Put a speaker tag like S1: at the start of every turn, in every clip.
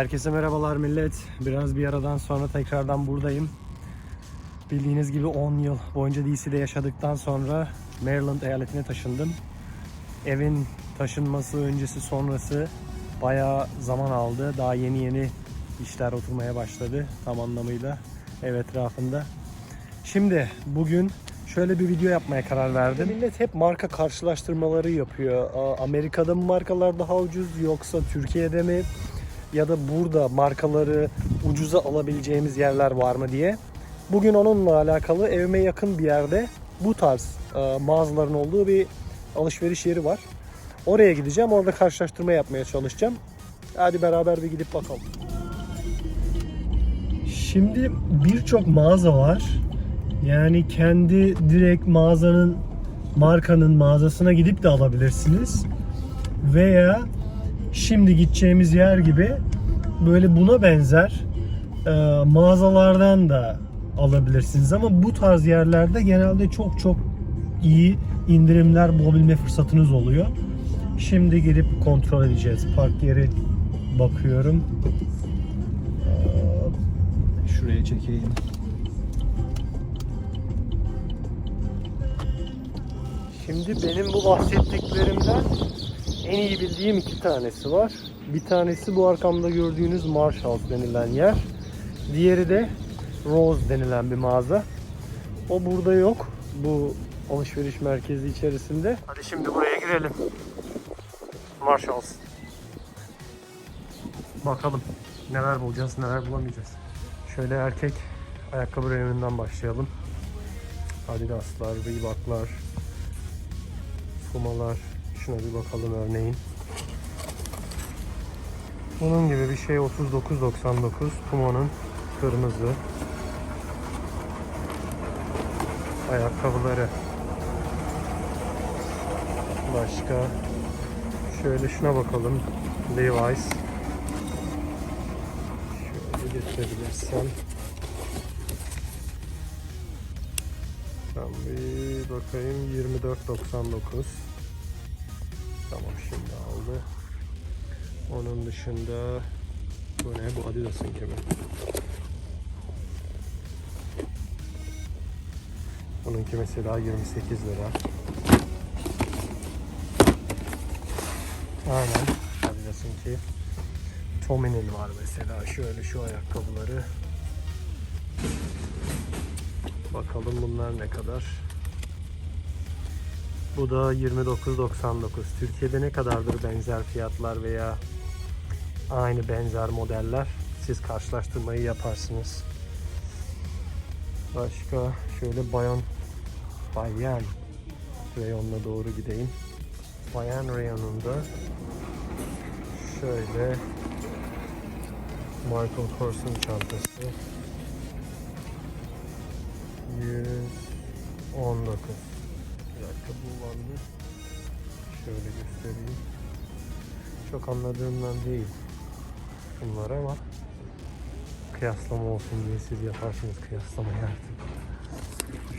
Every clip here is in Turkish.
S1: Herkese merhabalar millet. Biraz bir aradan sonra tekrardan buradayım. Bildiğiniz gibi 10 yıl boyunca DC'de yaşadıktan sonra Maryland eyaletine taşındım. Evin taşınması öncesi sonrası bayağı zaman aldı. Daha yeni yeni işler oturmaya başladı tam anlamıyla ev etrafında. Şimdi bugün şöyle bir video yapmaya karar verdim. Millet hep marka karşılaştırmaları yapıyor. Amerika'da mı markalar daha ucuz yoksa Türkiye'de mi? Ya da burada markaları ucuza alabileceğimiz yerler var mı diye. Bugün onunla alakalı evime yakın bir yerde bu tarz e, mağazaların olduğu bir alışveriş yeri var. Oraya gideceğim. Orada karşılaştırma yapmaya çalışacağım. Hadi beraber bir gidip bakalım. Şimdi birçok mağaza var. Yani kendi direkt mağazanın markanın mağazasına gidip de alabilirsiniz. Veya şimdi gideceğimiz yer gibi böyle buna benzer e, mağazalardan da alabilirsiniz. Ama bu tarz yerlerde genelde çok çok iyi indirimler bulabilme fırsatınız oluyor. Şimdi gidip kontrol edeceğiz. Park yeri bakıyorum. Aa, Şuraya çekeyim. Şimdi benim bu bahsettiklerimden en iyi bildiğim iki tanesi var. Bir tanesi bu arkamda gördüğünüz Marshalls denilen yer. Diğeri de Rose denilen bir mağaza. O burada yok. Bu alışveriş merkezi içerisinde. Hadi şimdi buraya girelim. Marshalls. Bakalım neler bulacağız, neler bulamayacağız. Şöyle erkek ayakkabı reyoninden başlayalım. Adidaslar, Reebok'lar, Pumalar. Şuna bir bakalım örneğin. Bunun gibi bir şey 39.99 Puma'nın kırmızı ayakkabıları. Başka şöyle şuna bakalım. Levi's. Şöyle getirebilirsem. Ben bir bakayım 24.99 Tamam şimdi aldı. Onun dışında bu ne? Bu Adidas'ın kimi? Bununki mesela 28 lira. Aynen. Adidas'ınki. Tommy'nin var mesela. Şöyle şu ayakkabıları. Bakalım bunlar ne kadar. Bu da 29.99. Türkiye'de ne kadardır benzer fiyatlar veya aynı benzer modeller? Siz karşılaştırmayı yaparsınız. Başka şöyle bayan bayan reyonuna doğru gideyim. Bayan reyonunda şöyle Michael Kors'un çantası 119 bir dakika bu bandı şöyle göstereyim. Çok anladığımdan değil bunlar ama kıyaslama olsun diye siz yaparsınız kıyaslamayı artık.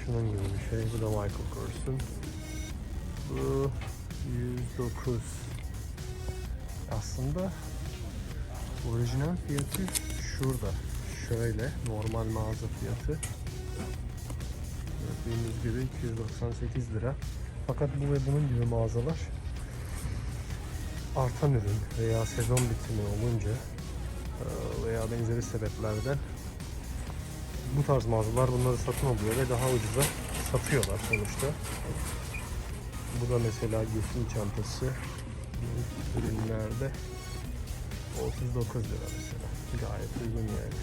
S1: Şunun gibi bir şey. Bu da Michael Kors'un. Bu 109. Aslında orijinal fiyatı şurada. Şöyle normal mağaza fiyatı. Gibi 298 lira. Fakat bu ve bunun gibi mağazalar artan ürün veya sezon bitimi olunca e, veya benzeri sebeplerden bu tarz mağazalar bunları satın alıyor ve daha ucuza satıyorlar sonuçta. Bu da mesela Gülsün çantası ürünlerde 39 lira mesela. Gayet uygun yani.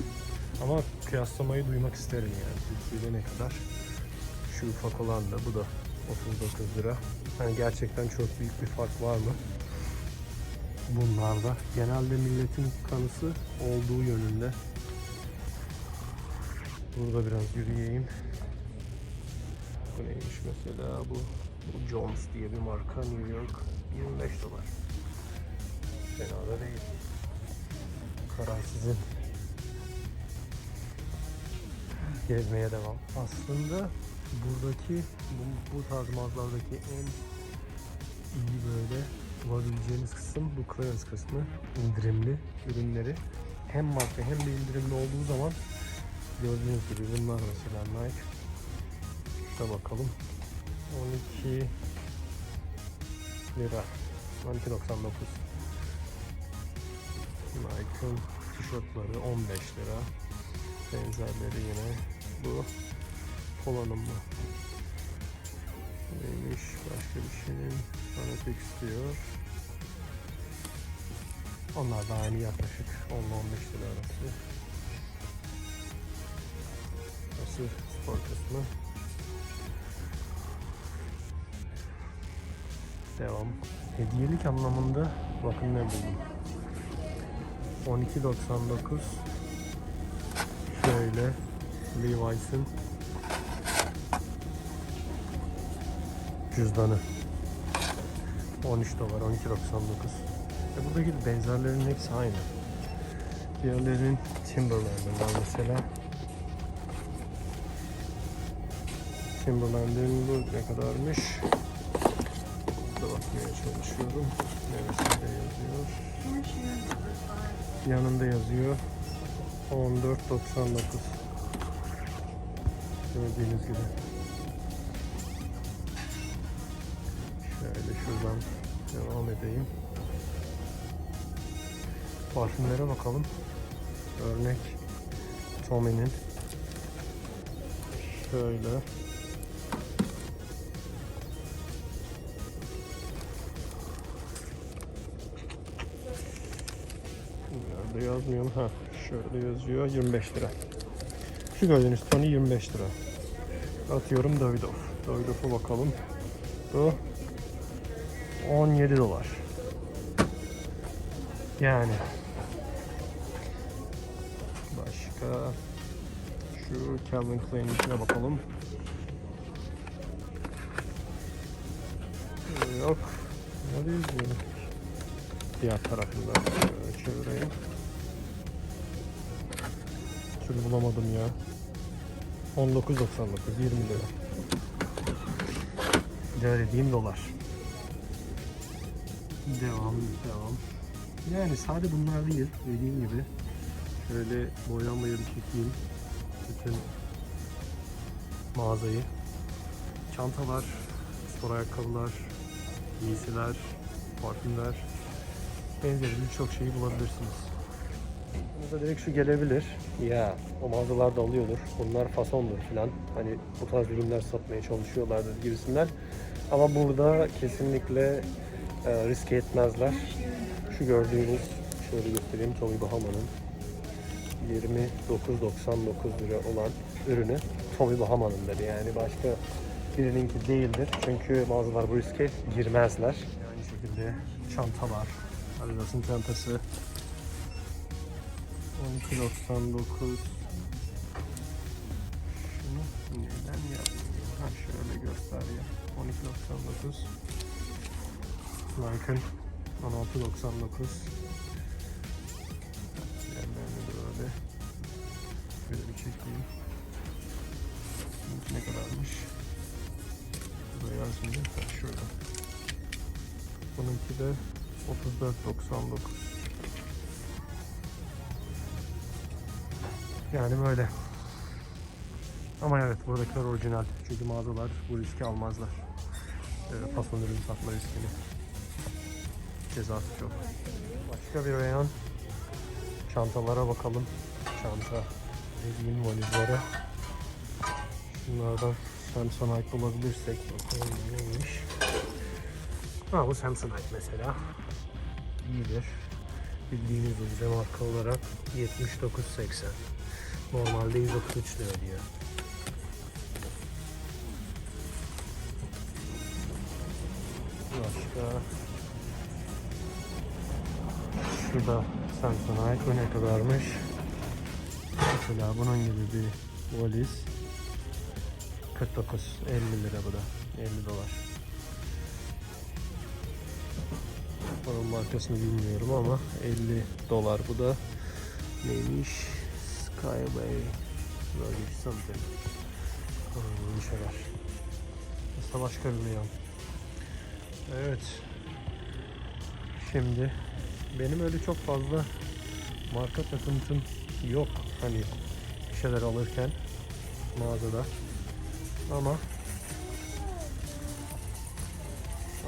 S1: Ama kıyaslamayı duymak isterim yani. Türkiye'de ne kadar? Şu ufak olan da bu da 39 lira. Hani gerçekten çok büyük bir fark var mı? Bunlarda genelde milletin kanısı olduğu yönünde. Burada biraz yürüyeyim. Bu neymiş mesela bu, bu Jones diye bir marka New York 25 dolar. Fena da değil. Karar. Gezmeye devam. Aslında buradaki bu, bu tarz mağazalardaki en iyi böyle bulabileceğiniz kısım bu clearance kısmı indirimli ürünleri hem marka hem de indirimli olduğu zaman gördüğünüz gibi bunlar mesela Nike. Şuna bakalım. 12 lira. 12.99. Nike'ın tişörtleri 15 lira. Benzerleri yine bu. Polan'ın mı? Neymiş? Başka bir şeyin Fanatics diyor. Onlar da aynı yaklaşık 10 ile 15 lira arası. Burası spor kısmı. Devam. Hediyelik anlamında bakın ne buldum. 12.99 Şöyle Levi's'in cüzdanı 13 dolar 12.99 e buradaki benzerlerin hepsi aynı. Diğerlerinin Timberland'ın var mesela. Timberland'in bu ne kadarmış? Burada bakmaya çalışıyorum. Neresinde yazıyor? Yanında yazıyor. 14.99 gördüğünüz gibi şöyle şuradan devam edeyim parfümlere bakalım örnek Tommy'nin şöyle Nerede yazmıyor mu? Ha, şöyle yazıyor 25 lira. Şu gördüğünüz Tony 25 lira. Atıyorum Davidoff. Davidoff'a bakalım. Bu 17 dolar. Yani başka şu Calvin Klein'in içine bakalım. Ee, Yok. Ne yazıyor? Diğer tarafında çevireyim. Şunu bulamadım ya. 19.99 20 lira. Değer dediğim dolar. Devam devam. Yani sadece bunlar değil dediğim gibi. Şöyle boyanmayı bir çekeyim. Bütün mağazayı. Çantalar, spor ayakkabılar, giysiler, parfümler, benzeri birçok şeyi bulabilirsiniz. Burada direkt şu gelebilir. Ya o mağazalarda alıyordur. Bunlar fasondur falan. Hani bu tarz ürünler satmaya çalışıyorlardır gibisinden. Ama burada kesinlikle e, riske etmezler. Şu gördüğünüz şöyle göstereyim Tommy Bahama'nın 29.99 lira olan ürünü Tommy Bahama'nındır. Yani başka birininki değildir. Çünkü mağazalar bu riske girmezler. Aynı şekilde çantalar. Adidas'ın çantası 12.99 Şunu neden yazmıyor? Ha şöyle gösteriyor. 12.99 Nike'ın 16.99 Yerlerini böyle Şöyle bir çekeyim. Ne kadarmış? Burada yazmıyor. Ha şurada. Bununki de 34.99 Yani böyle. Ama evet buradakiler orijinal. Çünkü mağazalar bu riski almazlar. Ee, fason ürün satma riskini. Cezası çok. Başka bir reyon. Çantalara bakalım. Çanta dediğim valizlere. Şunlardan Samsonite bulabilirsek bakalım neymiş. Ha bu Samsonite mesela. İyidir. Bildiğiniz üzere marka olarak 79.80. Normalde 133 lira diyor. Başka Şurada Samsonite bu ne kadarmış? Mesela bunun gibi bir valiz 49 50 lira bu da 50 dolar. Bunun markasını bilmiyorum ama 50 dolar bu da neymiş? Skyway Luggage something. Hmm, şeyler. Bir yan. Evet. Şimdi benim öyle çok fazla marka takıntım yok hani bir şeyler alırken mağazada. Ama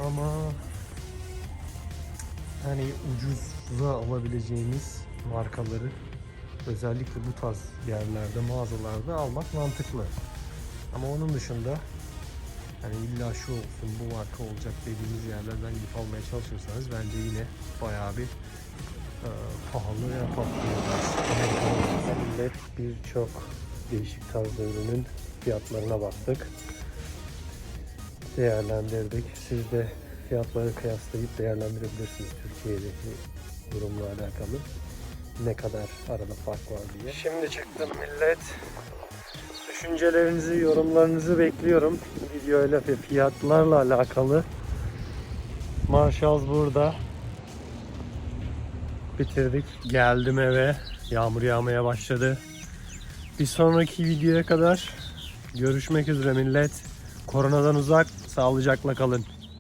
S1: ama hani ucuza alabileceğimiz markaları özellikle bu tarz yerlerde, mağazalarda almak mantıklı. Ama onun dışında hani illa şu olsun, bu marka olacak dediğiniz yerlerden gidip almaya çalışırsanız bence yine bayağı bir e, pahalıya patlıyorlar. Millet birçok değişik tarzda ürünün fiyatlarına baktık. Değerlendirdik. Siz de fiyatları kıyaslayıp değerlendirebilirsiniz Türkiye'deki durumla alakalı. Ne kadar arada fark var diye. Şimdi çıktım millet. Düşüncelerinizi, yorumlarınızı bekliyorum. Videoyla ve fiyatlarla alakalı. Marshall burada. Bitirdik. Geldim eve. Yağmur yağmaya başladı. Bir sonraki videoya kadar görüşmek üzere millet. Koronadan uzak, sağlıcakla kalın.